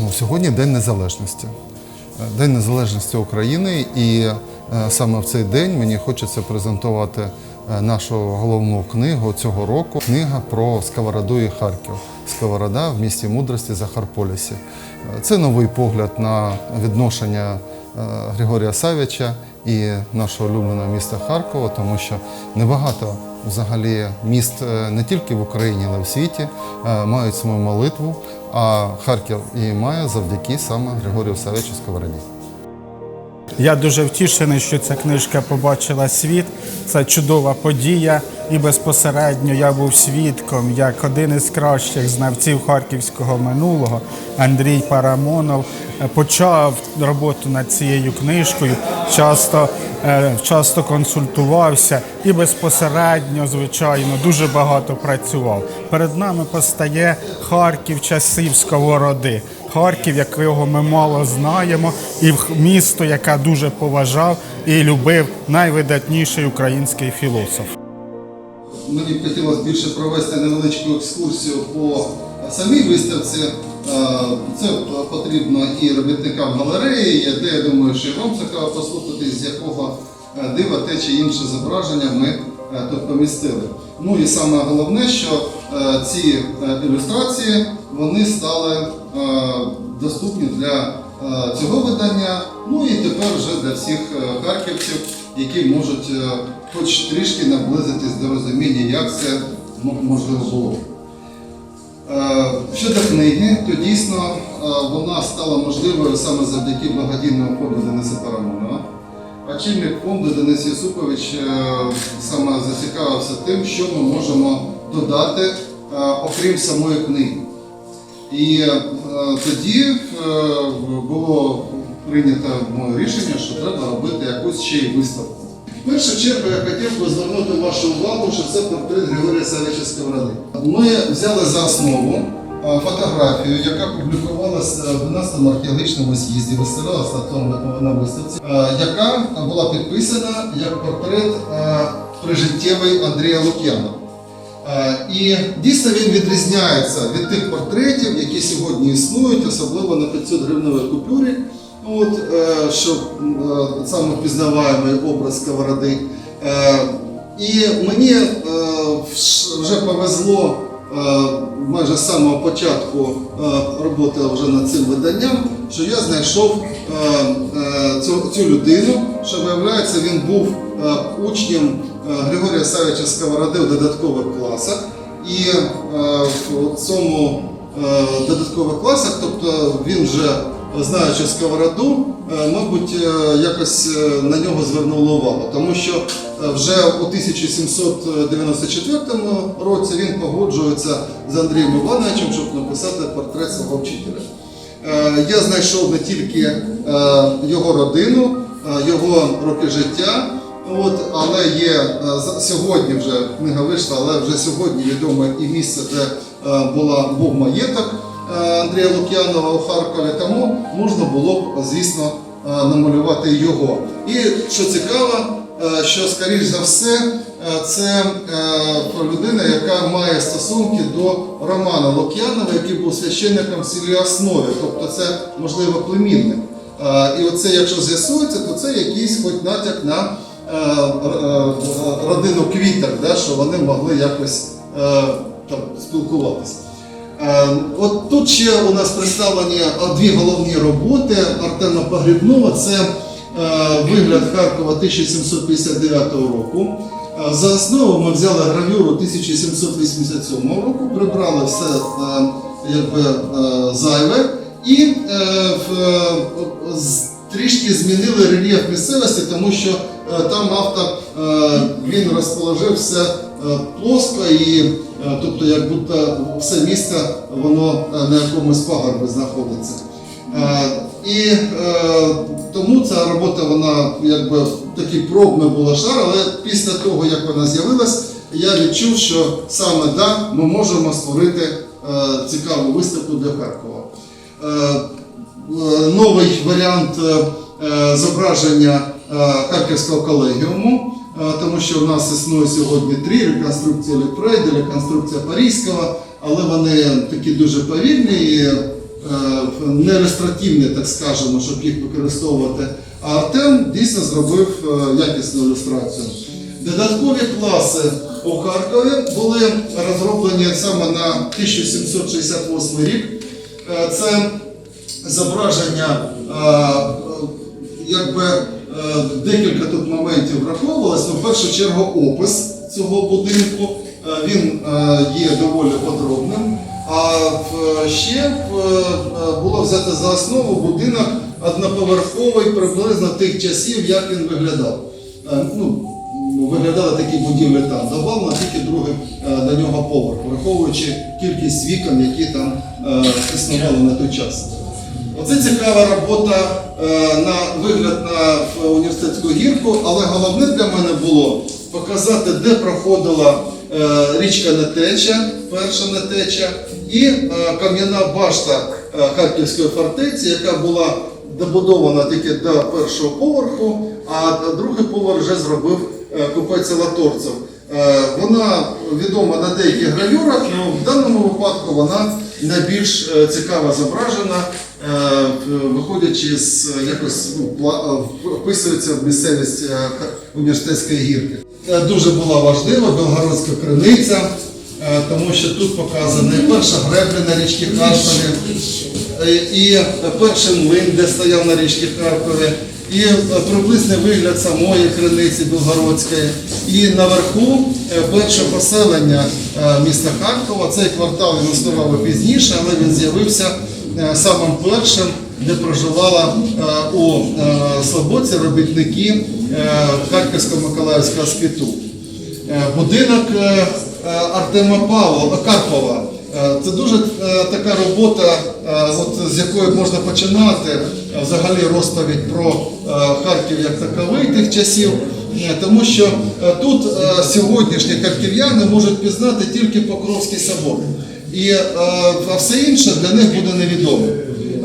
Ну, сьогодні День Незалежності. Е, День Незалежності України, і е, саме в цей день мені хочеться презентувати е, нашу головну книгу цього року. Книга про Сковороду і Харків. Сковорода в місті мудрості Захарполісі. Це новий погляд на відношення Григорія Савіча і нашого улюбленого міста Харкова, тому що небагато взагалі міст не тільки в Україні, але й в світі мають свою молитву. А Харків і має завдяки саме Григорію Савичу Сковороді. Я дуже втішений, що ця книжка побачила світ. Це чудова подія. І безпосередньо я був свідком, як один із кращих знавців харківського минулого Андрій Парамонов е, почав роботу над цією книжкою. Часто, е, часто консультувався і безпосередньо, звичайно, дуже багато працював. Перед нами постає Харків часів сковороди. Харків, якого ми мало знаємо, і в- місто, яке дуже поважав і любив найвидатніший український філософ. Мені б хотілося більше провести невеличку екскурсію по самій виставці. Е, Це потрібно і робітникам галереї, де я думаю, що і вам цікаво послухати, з якого е, дива те чи інше зображення ми е, тут помістили. Ну і саме головне, що ці ілюстрації вони стали доступні для е, цього видання, ну і тепер вже для всіх е, харківців, які можуть е, хоч трішки наблизитись до розуміння, як це можливо було. Е, Щодо книги, то дійсно е, вона стала можливою саме завдяки благодійному фонду Дениса Парамонова. Очільник фонду Денис Єсупович е, саме зацікавився тим, що ми можемо додати, е, окрім самої книги. І е, тоді е, було прийнято моє рішення, що треба робити якусь ще й виставку. В першу чергу я хотів би звернути вашу увагу, що це портрет Григорія Савича Сковороди. Ми взяли за основу е, фотографію, яка публікувалася в 12-му археологічному з'їзді, виставлялася на виставці, е, яка була підписана як портрет е, прижиттєвий Андрія Лук'янова. Е, І дійсно він відрізняється від тих портретів, які сьогодні існують, особливо на 500 гривневій купюрі. От, е, що е, саме впізнаваємий образ сковороди. І мені вже повезло майже з самого початку роботи вже над цим виданням, що я знайшов цю, людину, що виявляється, він був учнем Григорія Савича Сковороди в додаткових класах. І е, в цьому е, додаткових класах, тобто він вже знаючи сковороду, е, мабуть, е, якось е, на нього звернули увагу, тому що е, вже у 1794 році він погоджується з Андрієм Івановичем, щоб написати портрет свого вчителя. Е, Я знайшов не тільки е, його родину, е, його роки життя, от, але є е, сьогодні вже книга вийшла, але вже сьогодні відоме і місце, де е, була, був маєток е, Андрія Лук'янова у Харкові, тому можна було б, звісно, намалювати його. І що цікаво, що скоріш за все, це людина, яка має стосунки до Романа Лук'янова, який був священником в селі Основі, тобто це можливо племінник. І оце, якщо з'ясується, то це якийсь хоч натяк на родину квіток, да, що вони могли якось е, там, спілкуватися. Е, От тут ще у нас представлені дві головні роботи Артема Погрібнова. Це е, вигляд Харкова 1759 року. Е, За основу ми взяли гравюру 1787 року, прибрали все е, якби, е, зайве і е, е, трішки змінили рельєф місцевості, тому що е, там автор е, він розположив е, плоско і е, тобто як будто все місто воно е, на якомусь пагорбі знаходиться. Е, І е, тому ця робота вона якби такий пробний була шар, але після того, як вона з'явилась, я відчув, що саме да, ми можемо створити е, цікаву виставку для Харкова. Е, е, Новий варіант е, е, зображення е, Харківського колегіуму, е, тому що в нас існує сьогодні три реконструкції Ліпрейда, реконструкція Паризького, але вони такі дуже повільні і е, нереєстративні, так скажемо, щоб їх використовувати. А Артем дійсно зробив е, якісну ілюстрацію. Додаткові класи у Харкові були розроблені саме на 1768 рік. Е, Це зображення, е, е, якби е, декілька тут моментів враховувалось. Ну, в першу чергу опис цього будинку. Е, Він е, є доволі подробним. А ще е, е, було взято за основу будинок одноповерховий приблизно тих часів, як він виглядав. Е, Ну, виглядали такі будівлі там. Добавлено тільки другий е, до нього поверх, враховуючи кількість вікон, які там е, існували на той час. Оце цікава робота е, на вигляд на університетську гірку, але головне для мене було показати, де проходила е, річка Нетеча, перша Нетеча, і е, кам'яна башта Харківської фортеці, яка була добудована тільки до першого поверху, а другий поверх вже зробив купець Латорцев. Вона відома на деяких гравюрах, але в даному випадку вона найбільш цікаво зображена, виходячи з е, якось ну, е, вписується в місцевість е, університетської гірки. Е, Дуже була важлива Белгородська криниця, е, тому що тут показана перша гребля на річці Харкові, е, і е, перший млин, де стояв на річці Харкові, і е, приблизний вигляд самої криниці Білгородської. І наверху е, перше поселення е, міста Харкова. Цей квартал він існував пізніше, але він з'явився е, самим першим, де проживала е, у е, Слободці робітники е, Харківсько-Миколаївського спіту. Е, Будинок е, е, Артема Павла Карпова. Е, Це дуже е, така робота, е, от, з якої можна починати е, взагалі розповідь про е, Харків як таковий тих часів, Е, тому що е, тут е, сьогоднішні харків'яни можуть пізнати тільки Покровський собор. І е, а все інше для них буде невідомо.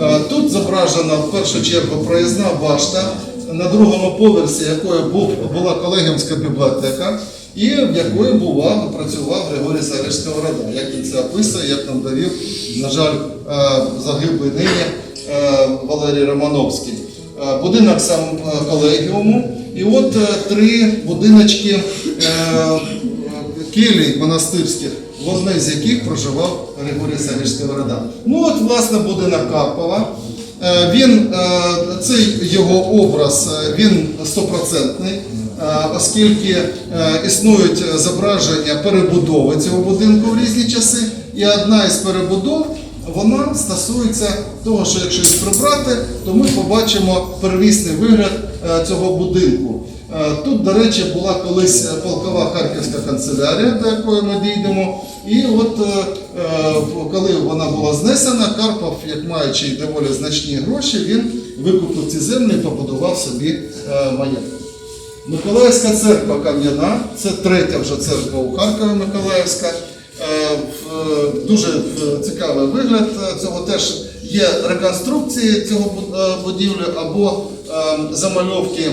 Е, Тут зображена в першу чергу проїзна башта, на другому поверсі якої був, була колегіумська бібліотека, і в якої бував, працював Григорій Савич Сковорода. Як він це описує, як нам довів, на жаль, е, загиблий нині Валерій Романовський. Будинок сам колегіуму. І от три будиночки келій монастирських, в одній з яких проживав Григорій Савич Сковорода. Ну от, власне, будинок Карпова. Е, Він, е, цей його образ, е, він стопроцентний, оскільки існують зображення перебудови цього будинку в різні часи. І одна із перебудов вона стосується того, що якщо їх прибрати, то ми побачимо первісний вигляд цього будинку. Е, Тут, до речі, була колись е, полкова харківська канцелярія, до якої ми дійдемо. І от е, коли вона була знесена, Карпов, як маючи доволі значні гроші, він викупив ці землі і побудував собі маєток. Миколаївська церква кам'яна, це третя вже церква у Харкові Миколаївська. Дуже цікавий вигляд цього теж є реконструкції цього будівлі або е, замальовки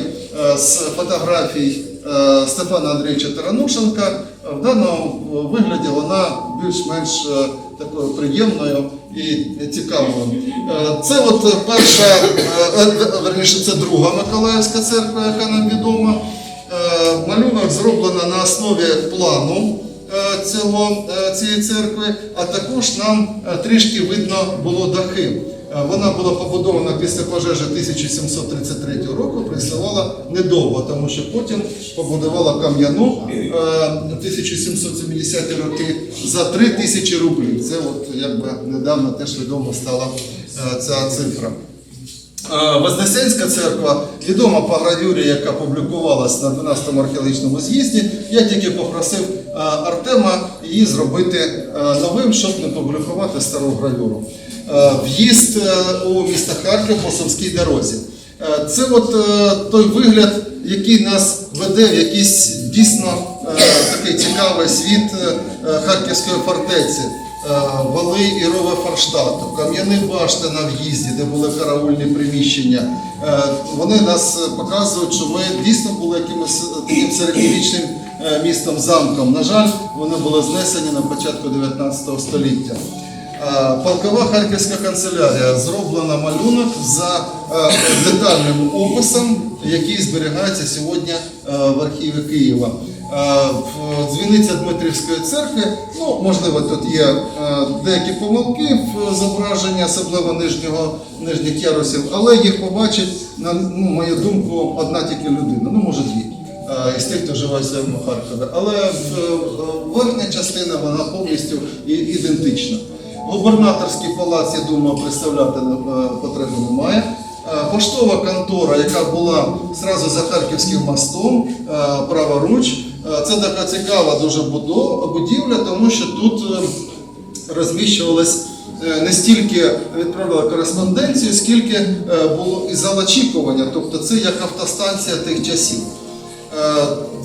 з фотографій е, Степана Андрійовича Таранушенка. В даному вигляді вона більш-менш е, такою приємною і цікавою. Е, Це от перша, е, е, верніше, це друга Миколаївська церква, яка нам відома. Е, Малюнок зроблено на основі плану е, цього, е, цієї церкви, а також нам е, трішки видно було дахи. Е, Вона була побудована після пожежі 1733 року, проіснувала недовго, тому що потім побудувала кам'яну е, в 1770-ті роки за 3 тисячі рублів. Це от якби недавно теж відомо стала е, ця цифра. Е, Вознесенська церква відома по гравюрі, яка публікувалась на 12-му археологічному з'їзді. Я тільки попросив е, Артема її зробити е, новим, щоб не публікувати стару гравюру. Е, В'їзд е, у місто Харків по Сумській дорозі. Е, Це от той вигляд, який нас веде в якийсь дійсно такий цікавий світ Харківської фортеці. Вали і рови Форштату, кам'яні башти на в'їзді, де були караульні приміщення. Вони нас показують, що ми дійсно були якимось таким середньовічним містом замком. На жаль, вони були знесені на початку 19 століття. Е, Полкова харківська канцелярія зроблена малюнок за е, детальним описом, який зберігається сьогодні е, в архіві Києва. Дзвіниця Дмитрівської церкви, ну можливо, тут є деякі помилки в зображенні, особливо нижнього нижніх ярусів, але їх побачить, на ну, мою думку, одна тільки людина, ну може дві. Із тих, хто живе в Харкові. Але верхня частина вона повністю ідентична. Губернаторський палац, я думаю, представляти е, потреби немає. Е, Поштова контора, яка була зразу за Харківським мостом, е, праворуч, це така цікава дуже будівля, тому що тут розміщувалась не стільки відправляли кореспонденцію, скільки було і зал очікування, тобто це як автостанція тих часів.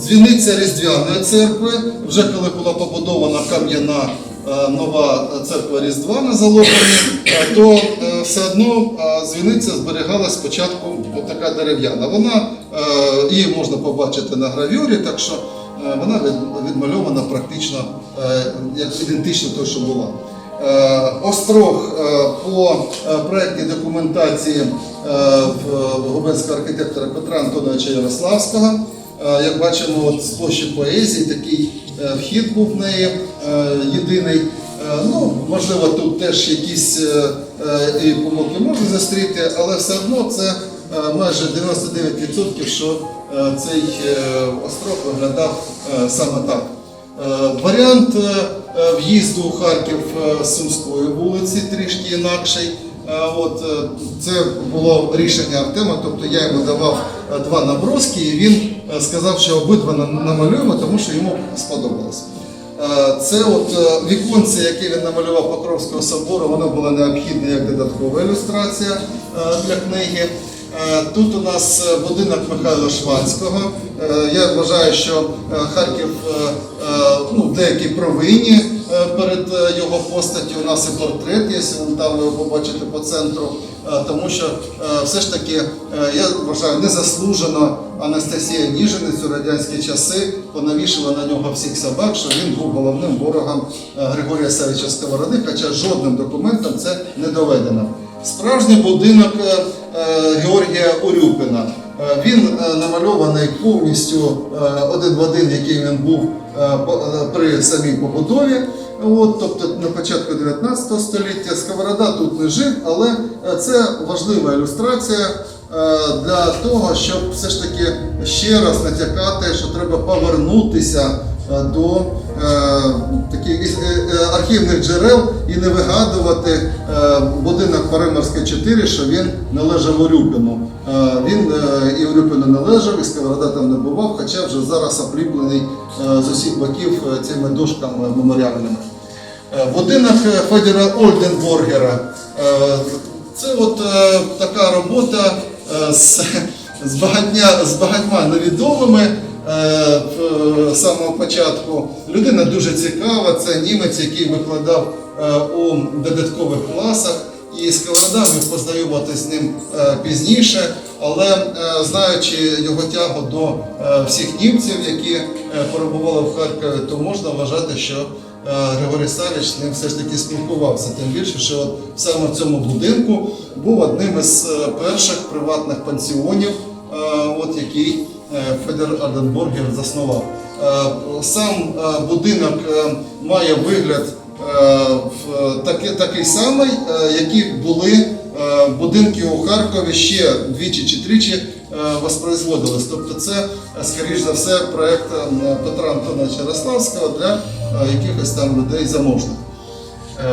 Дзвіниця Різдвяної церкви, вже коли була побудована кам'яна нова церква Різдва на Залобані, е, то е, все одно е, дзвіниця зберігалась спочатку така дерев'яна. Вона е, її можна побачити на гравюрі, так що е, вона відмальована практично е, ідентично той, що була. Е, Острог е, по е, проектній документації е, губернського архітектора Петра Антоновича Ярославського. Е, Як бачимо, з площі поезії такий е, вхід був в неї е, єдиний. Е, Ну, можливо, тут теж якісь е, е, і помилки можна зустріти, але все одно це е, майже 99%, що е, цей е, остров виглядав е, саме так. Е, Варіант е, е, в'їзду у Харків е, з Сумської вулиці трішки інакший. Е, От, е, це було рішення Артема, тобто я йому давав е, два наброски, і він е, сказав, що обидва намалюємо, тому що йому сподобалось. Е, Це от е, віконце, яке він намалював Покровського собору, воно було необхідне як додаткова ілюстрація е, для книги. Тут у нас будинок Михайла Шванського. Я вважаю, що Харків ну, деякі провинні перед його постаттю. У нас і портрет, є, там ви побачите по центру. Е, Тому що е, все ж таки, е, я вважаю, незаслужено Анастасія Ніжинець у радянські часи понавішала на нього всіх собак, що він був головним ворогом Григорія Савича Сковороди, хоча жодним документом це не доведено. Справжній будинок Георгія Урюпина. Він намальований повністю один в один, який він був при самій побудові. От, тобто на початку 19 століття Сковорода тут не жив, але е, це важлива ілюстрація е, для того, щоб все ж таки ще раз натякати, що треба повернутися е, до таких із- е, е, архівних джерел і не вигадувати е, будинок Паримарська 4, що він належав Урюпіну. Е, Він е, і Урюпіну належав, і Сковорода там не бував, хоча вже зараз обліплений е, з усіх боків е, цими дошками меморіальними. Е, Будинок е, Федора Ольденборгера. Е, Це от е, така робота е, з, багатьма, невідомими е, з самого початку. Людина дуже цікава, це німець, який викладав е, у додаткових класах. І Сковорода міг познайомитися з ним е, пізніше, але е, знаючи його тягу до е, всіх німців, які е, перебували в Харкові, то можна вважати, що е, Григорій Савіч з ним все ж таки спілкувався. Тим більше, що от саме в цьому будинку був одним із е, перших приватних пансіонів, е, от який е, Федор Арденбургер заснував. Е, Сам е, будинок має вигляд такий, такий самий, які були будинки у Харкові ще двічі чи тричі воспроизводились. Тобто це, скоріш за все, проект Петра Антоновича Ярославського для якихось там людей заможних.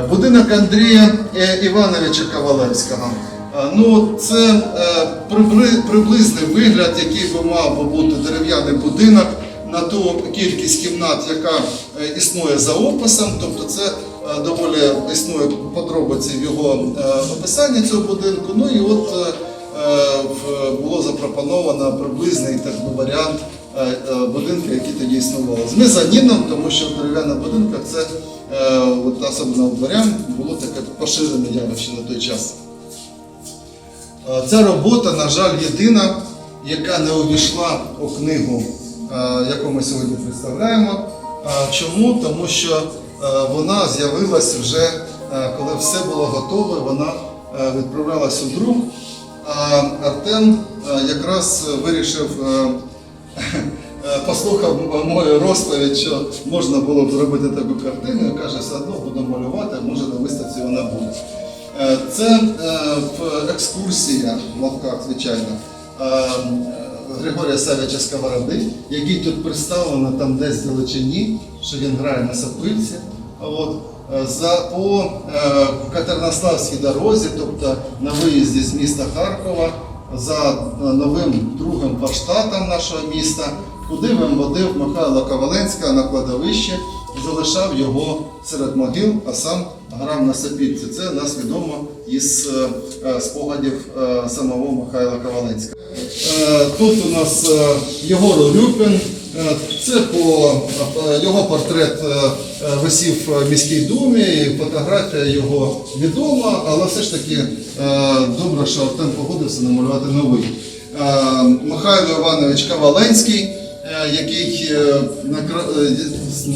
Будинок Андрія Івановича Ковалевського. Е, Ну, це е, приблизний вигляд, який би мав би бути дерев'яний будинок на ту кількість кімнат, яка е, існує за описом. Тобто це доволі існує подробиці в його описанні цього будинку. Ну і от в- було запропоновано приблизний так варіант будинку, який тоді існував. З мезоніном, тому що в дерев'яних будинках це особливо дворян було таке поширене явище на той час. Е, Ця робота, на жаль, єдина, яка не увійшла у книгу, е, яку ми сьогодні представляємо. Е, Чому? Тому що вона з'явилась вже коли все було готове, вона відправлялась у друк. А Артем якраз вирішив, послухав мою розповідь, що можна було б зробити таку картину, і каже, все одно буду малювати, може на виставці вона буде. Е, Це е, в- екскурсія в лавках, звичайно. е, Григорія Савича Сковороди, який тут представлено там десь в далечині, що він грає на сапильці. От, за, по Катернославській дорозі, тобто на виїзді з міста Харкова, за новим другим форштатом нашого міста, куди виводив Михайло Коваленська на кладовище, залишав його серед могил, а сам грав на сапільці. Це нас відомо із е, е, спогадів е, самого Михайла Коваленського. Тут у нас Єгор Урюпін. Е, Це по його портрет висів в міській думі, і фотографія його відома, але все ж таки добре, що Артем погодився намалювати новий. Михайло Іванович Коваленський, е, який е, накра- е, з-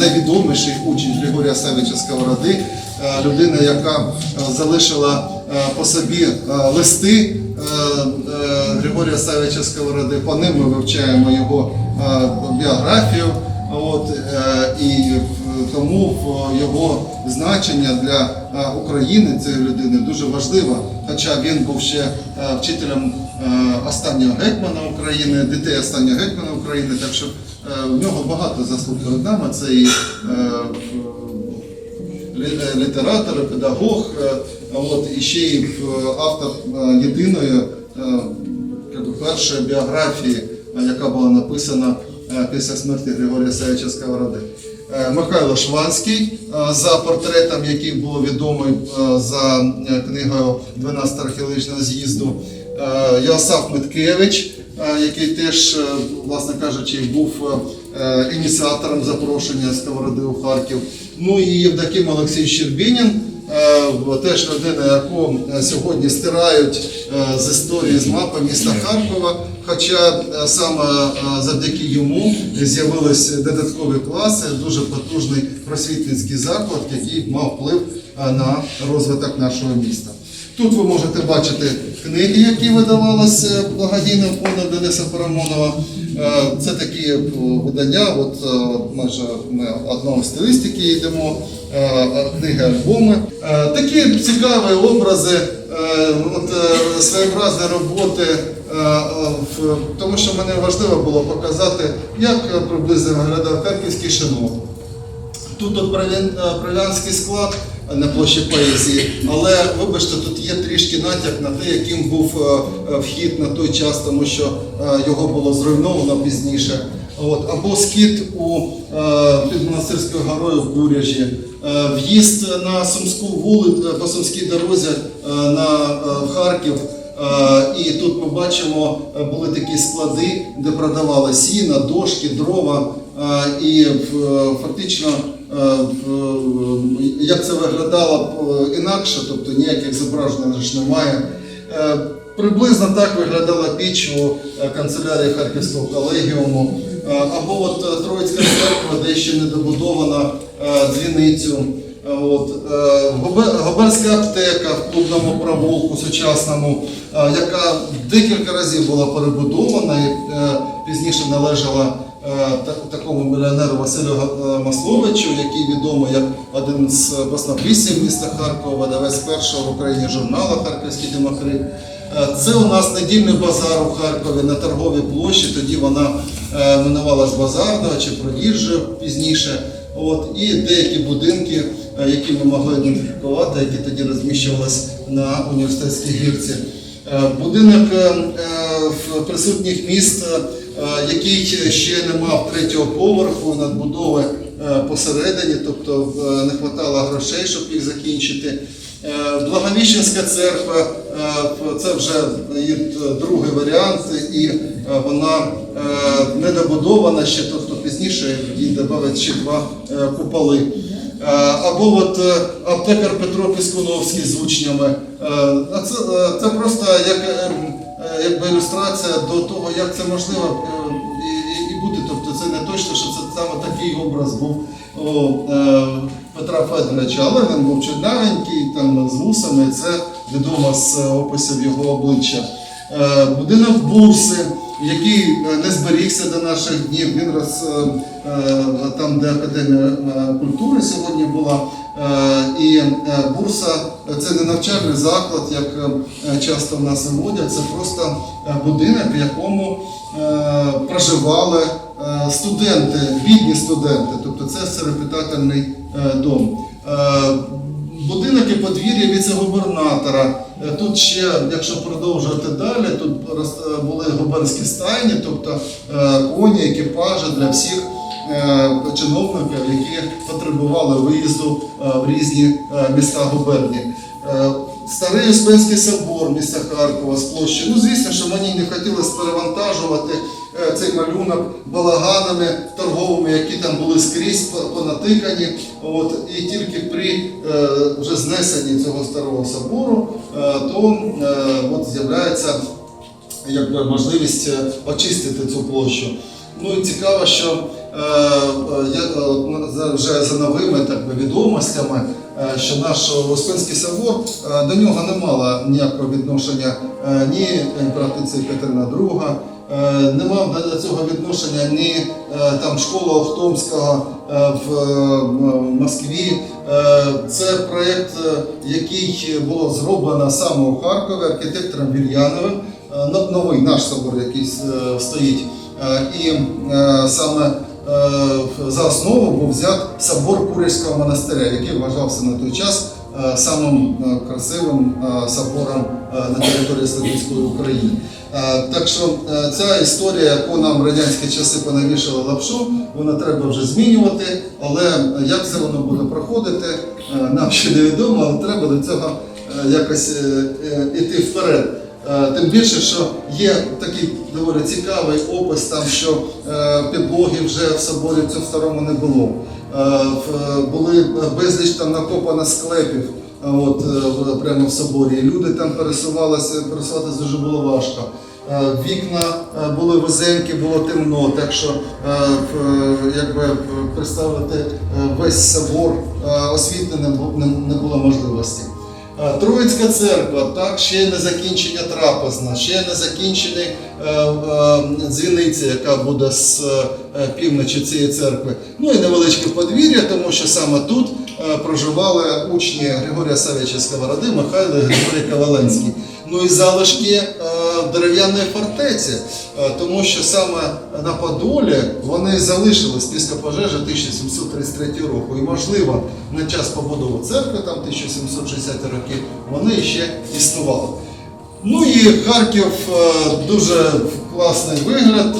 найвідоміший учень Григорія Савича Сковороди, е, людина, яка е, залишила е, по собі е, листи е, е, Григорія Савича Сковороди. По ним ми вивчаємо його е, біографію. От, е, і е, тому його значення для е, України цієї людини дуже важливо. Хоча він був ще е, вчителем е, останнього гетьмана України, дітей останнього гетьмана України, так що е, в нього багато заслуг перед нами. Це і е, лі- е, літератор, педагог, е, от, і ще й е, автор е, єдиної е, першої біографії, е, яка була написана е, після смерті Григорія Савича Сковороди. Е, Михайло Шванський е, за портретом, який був відомий е, за книгою 12 археологічного з'їзду. Йосаф Миткевич, який теж, власне кажучи, був ініціатором запрошення Сковороди у Харків. Ну і Євдоким Олексій Щербінін, теж людина, яку сьогодні стирають з історії з мапи міста Харкова. Хоча е, саме е, завдяки йому з'явилися додаткові класи, дуже потужний просвітницький заклад, який мав вплив е, на розвиток нашого міста. Тут ви можете бачити книги, які видавалися благодійним фондом Дениса Парамонова. Це такі видання, от майже ми одного стилістики йдемо, книги, альбоми. Такі цікаві образи, от, е, своєобразні роботи, е, е, тому що мені важливо було показати, як е, приблизно виглядав харківський шинок. Тут от е, склад на площі поезії, але вибачте, тут є трішки натяк на те, яким був е, е, вхід на той час, тому що е, його було зруйновано пізніше. От, або скіт у е, під монастирською горою в Буряжі, е, в'їзд на Сумську вулицю по Сумській дорозі е, на е, в Харків. Е, І тут ми бачимо, е, були такі склади, де продавали сіна, дошки, дрова. Е, І фактично, е, як це виглядало е, інакше, тобто ніяких зображень немає. Приблизно так виглядала піч у е, канцелярії Харківського колегіуму. Е, Або от е, Троїцька церква, де ще не добудована дзвіницю. От, Гобе- Гобельська аптека в клубному провулку сучасному, яка декілька разів була перебудована і пізніше належала такому мільйонеру Василю Масловичу, який відомий як один з баснописів міста Харкова, видавець першого в Україні журналу Харківський Демокрит. Е, Це у нас недільний базар у Харкові на торговій площі. Тоді вона е, минувалась базарного чи проїжджа пізніше. От, і деякі будинки, е, які ми могли ідентифікувати, які тоді розміщувалися на університетській гірці. Будинок присутніх міст, який ще не мав третього поверху надбудови посередині, тобто не вистачало грошей, щоб їх закінчити. Е, Благовіщенська церква е, це вже другий варіант, і е, вона е, не добудована ще, тобто пізніше їй додавать ще два е, куполи. Е, Або от е, аптекар Петро Піскуновський з учнями. Е, Це, е, це просто як, е, е, якби ілюстрація до того, як це можливо е, і- і бути. Пишете, що це саме такий образ був у е, Петра Федоровича, але він був чорнявенький, там з вусами, це відомо з описів його обличчя. Е, будинок Бурси, який е, не зберігся до наших днів, він роз, там, де Академія культури сьогодні була. І бурса це не навчальний заклад, як часто в нас виводять, це просто будинок, в якому проживали студенти, бідні студенти, тобто це серепітательний е, дом. Е, Будинок і подвір'я віце-губернатора. Е, Тут ще, якщо продовжувати далі, тут е, були губернські стайні, тобто е, коні, екіпажі для всіх е, чиновників, які потребували виїзду е, в різні е, міста губернії. Е, Старий Успенський собор міста Харкова з площі. Ну, звісно, що мені не хотілося перевантажувати е, цей малюнок балаганами торговими, які там були скрізь по- понатикані. От, і тільки при е, вже знесенні цього старого собору, е, то е, от з'являється якби можливість е, очистити цю площу. Ну і цікаво, що е, е, е, вже за новими так би, відомостями, е, що наш Успенський собор е, до нього не мала ніякого відношення е, ні імператриця Катерина II, е, не мав до цього відношення ні е, там школа Охтомського е, в е, Москві. Е, Це проєкт, е, який було зроблено саме у Харкові архітектором Вільяновим. Е, новий наш собор, який е, стоїть. Е, І е, саме е, за основу був взят собор Курильського монастиря, який вважався на той час е, самим е, красивим е, собором е, на території Слов'янської України. Е, Так що е, ця історія, яку нам радянські часи понавішали лапшу, вона треба вже змінювати, але як це воно буде проходити, е, нам ще невідомо, але треба до цього е, якось е, е, іти вперед. Е, Тим більше, що є такий доволі цікавий опис, там, що е, підлоги вже в соборі в цьому старому не було. Е, Були безліч там накопано склепів е, от, е, прямо в соборі. Люди там пересувалися, пересуватися дуже було важко. Вікна були вузенькі, було темно, так що якби представити весь собор освітленим не було можливості. Е, Троїцька церква, так, ще не закінчення трапезна, ще не закінчена е, е, дзвіниця, яка буде з півночі цієї церкви. Ну і невеличке подвір'я, тому що саме тут проживали учні Григорія Савича Сковороди, Михайло Григорій Коваленський. Ну і залишки е, дерев'яної фортеці, е, тому що саме на Подолі вони залишились після пожежі 1733 року. І можливо на час побудови церкви, там 1760 роки, вони ще існували. Ну і Харків е, дуже класний вигляд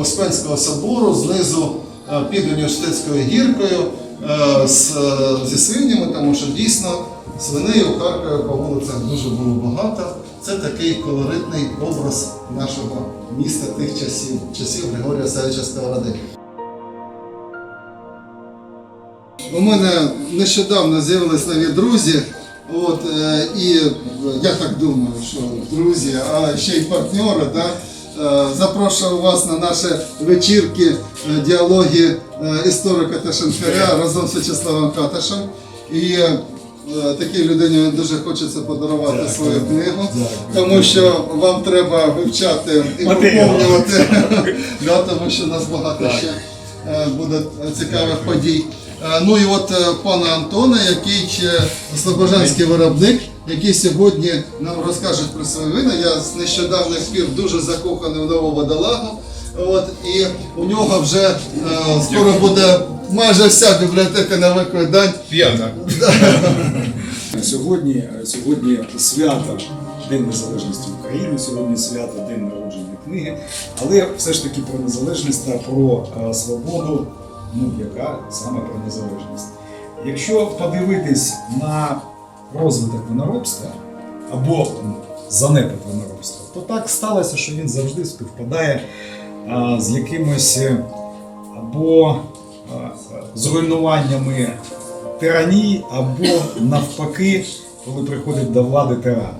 Успенського собору знизу під університетською гіркою з, зі свинями, тому що дійсно свиней у Харкові по вулицях дуже було багато. Це такий колоритний образ нашого міста тих часів, часів Григорія Савича Сковороди. У мене нещодавно з'явились нові друзі. От, е, і я так думаю, що друзі, а ще й партнери. Да? Е, запрошую вас на наші вечірки, е, діалоги історика та шанфаря разом з Вячеславом Каташем. І такій людині дуже хочеться подарувати свою книгу, тому що вам треба вивчати і поповнювати, да, тому що нас багато ще е, буде цікавих подій. Е, Ну і от е, пана Антона, який е, слобожанський виробник, який сьогодні нам розкаже про свої вина. Я з нещодавних пір дуже закоханий в нову водолагу. От, і у нього вже е, скоро буде майже вся бібліотека на викладань. П'ята. Сьогодні, сьогодні свято День Незалежності України, сьогодні свято День народження книги, але все ж таки про незалежність та про е, свободу, ну яка саме про незалежність. Якщо подивитись на розвиток виноробства або м, занепад виноробства, то так сталося, що він завжди співпадає з якимось е, або а, зруйнуваннями тиранії, або навпаки, коли приходить до влади тиран.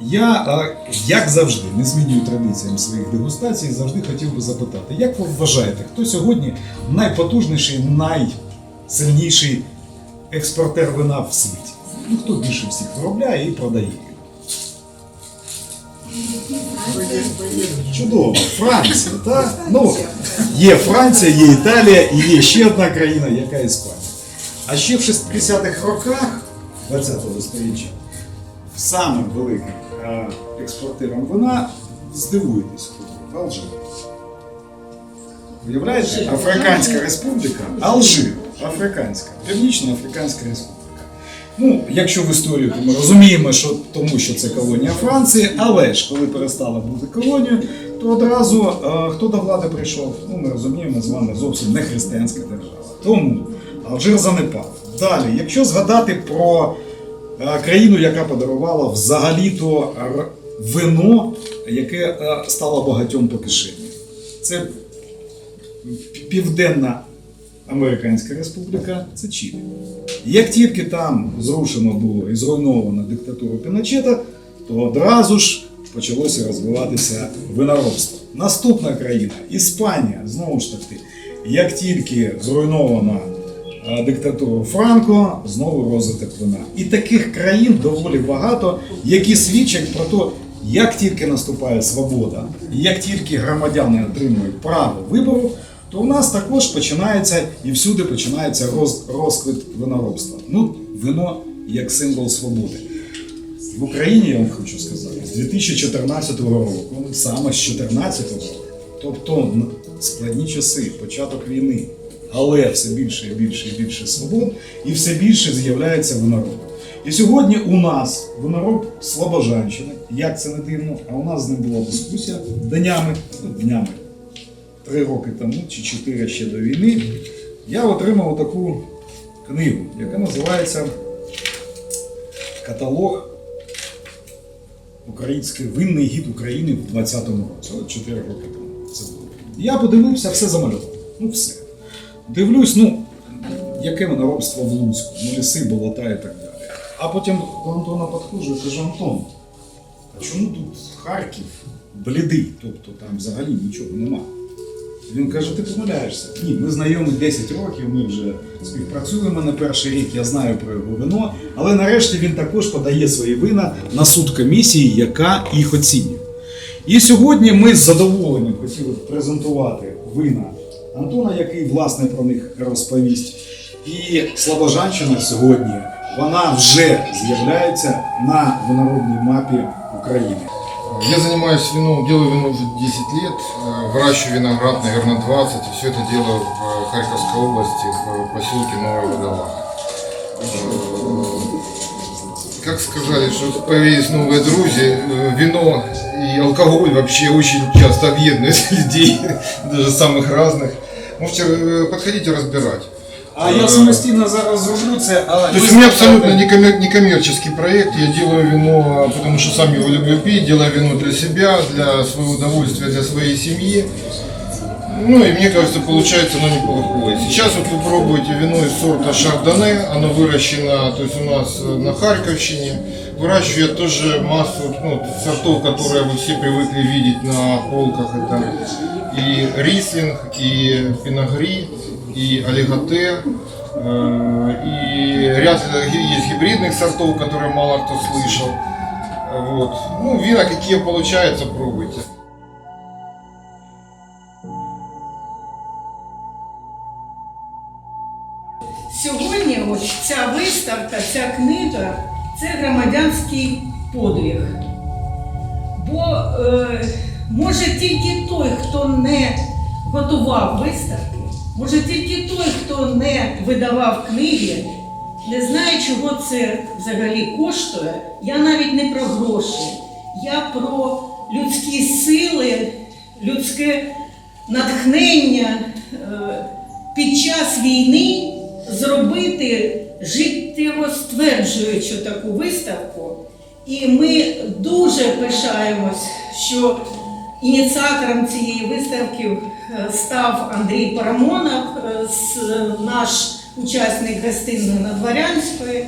Я, як завжди, не змінюю традиціям своїх дегустацій, завжди хотів би запитати, як ви вважаєте, хто сьогодні найпотужніший, найсильніший експортер вина в світі? Ну, хто більше всіх виробляє і продає? Чудово, Франція, так? Ну, є Франція, є Італія і є ще одна країна, яка Іспанія. А ще в 60-х роках 20-го століття самим великим е, експортером вина здивуєтесь, був Алжир. Уявляєте? Африканська республіка, Алжир, Африканська, Північно-Африканська республіка. Ну, якщо в історію, то ми розуміємо, що тому що це колонія Франції, але ж коли перестала бути колонією, то одразу е, хто до влади прийшов? Ну, ми розуміємо з вами зовсім не християнська держава. Тому Алжир занепав. Далі, якщо згадати про е, країну, яка подарувала взагалі-то вино, яке е, стало багатьом по кишені. Це Південна Американська Республіка це Чилі. Як тільки там зрушено було і зруйновано диктатуру Піночета, то одразу ж почалося розвиватися виноробство. Наступна країна Іспанія, знову ж таки, як тільки зруйнована диктатуру Франко, знову розвиток вина. І таких країн доволі багато, які свідчать про те, як тільки наступає свобода, як тільки громадяни отримують право вибору, то у нас також починається і всюди починається роз, розквіт виноробства. Ну, вино як символ свободи. В Україні я вам хочу сказати, з 2014 року, саме з 2014 року, тобто складні часи, початок війни, але все більше і більше і більше свобод, і все більше з'являється винороб. І сьогодні у нас винороб Слобожанщини, як це не дивно, а у нас з ним була дискусія днями, ну, днями, три роки тому чи чотири ще до війни, я отримав таку книгу, яка називається Каталог Український винний гід України в 20-му році. От 4 роки тому це було. Я подивився, все замальовано. Ну все. Дивлюсь, ну, яке виноробство в Луцьку, ну ліси, болота і так далі. А потім до Антона підходжу і кажу, Антон, а чому тут Харків блідий? Тобто там взагалі нічого нема. Він каже, ти помиляєшся. Ні, ми знайомі 10 років, ми вже співпрацюємо на перший рік, я знаю про його вино. Але нарешті він також подає свої вина на суд комісії, яка їх оцінює. І сьогодні ми з задоволенням хотіли презентувати вина Антона, який власне про них розповість. І Слобожанщина сьогодні вона вже з'являється на винородній мапі України. Я занимаюсь вином, делаю вино уже 10 лет, э, выращиваю виноград, наверное, 20, и все это делаю в э, Харьковской области, в поселке Новая Водолага. Э, Как сказали, что появились новые друзья, э, вино и алкоголь вообще очень часто объединяют людей, даже самых разных. Можете э, подходить и разбирать. А я самостійно зараз зроблю це, але То есть у меня абсолютно некоммер- некоммерческий проект. Я делаю вино, потому что сам его люблю пить, делаю вино для себя, для своего удовольствия, для своей семьи. Ну и мне кажется, получается оно неплохое. Сейчас вот вы пробуете вино из сорта Шардоне, оно выращено, то есть у нас э, на Харьковщине. Выращиваю я тоже массу ну, сортов, которые вы все привыкли видеть на полках. Это и рислинг, и пиногри, и олиготе, э, и ряд э, есть гибридных сортов, которые мало кто слышал. Вот. Ну, вина какие получаются, пробуйте. Сьогодні ось ця виставка, ця книга це громадянський подвиг. Бо е, може тільки той, хто не готував виставки, може тільки той, хто не видавав книги, не знає, чого це взагалі коштує. Я навіть не про гроші, я про людські сили, людське натхнення е, під час війни зробити життєвостверджуючу таку виставку. І ми дуже пишаємось, що ініціатором цієї виставки е, став Андрій Парамонов, е, наш учасник гостинної Надворянської.